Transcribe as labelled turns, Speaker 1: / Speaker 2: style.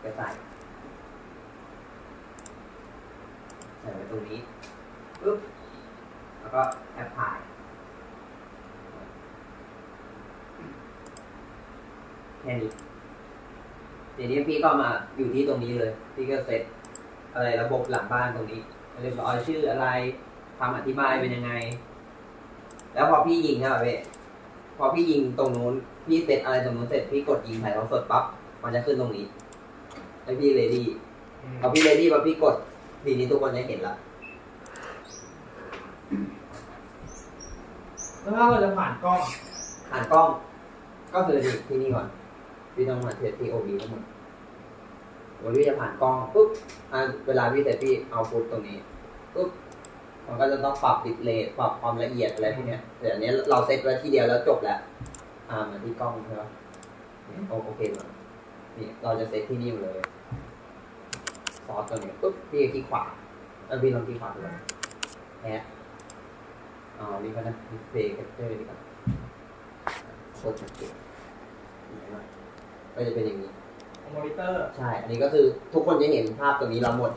Speaker 1: ไปใส่ ใส่ไว้ตรงนี้ปุ๊บแล้วก็แอปพลายแค่นี้ทีนี้พี่ก็มาอยู่ที่ตรงนี้เลย พี่ก็เซตอะไรระบบหลังบ้านตรงนี้เรียบร้อยชื่ออะไรคำอธิบายเป็นยังไง แล้วพอพี่ยิงใช่ป่ะพี่พอพี่ยิงตรงนู้น พี่เซตอะไรตรงนู้นเสร็จพี่กดยิงถ่ายทอดสดปั๊บมันจะขึ้นตรงนี้ แล้วพี่เรดี้พอพี่เรดี้พอพี่กดทีนี้ทุกคนจะเห็นละ
Speaker 2: แล้วถ้าเราจะผ่านกล้อง
Speaker 1: ผ่านกล้อง ก็คือที่ที่นี่ก่อนพี่ต้องมาเทสที่โอบีทั้งหมดวันพี่จะผ่านกล้องปุ๊บอะเวลาพี่เสร็จพี่เอาฟุตตรงนี้ปุ๊บมันก็จะต้องปรับติดเลทปรับความละเอียดอะไรพวกเนี้ยแต่อันเนี้ยเราเซตไว้ทีเดียวแล้วจบแล้ว อ่ามาที่กล้องใช่ปะเนี่ยโอโอเคมา นี่เราจะเซตที่นี่หมดเลย ซอสตัวนี้ปุ๊บพี่ก็คลิกขวาเออพี่ลองคลิกขวาดูแอดอ๋อนี่ก็นะดิสเพย์แคปเจอร์ดีกว่าโคตรชัดเจนเห็นไหมก็จะเป็นอย่างนี้
Speaker 2: มอนิเตอร์
Speaker 1: ใช่ อันนี้ก็คือทุกคนจะเห็นภาพตรงนี้เราหมด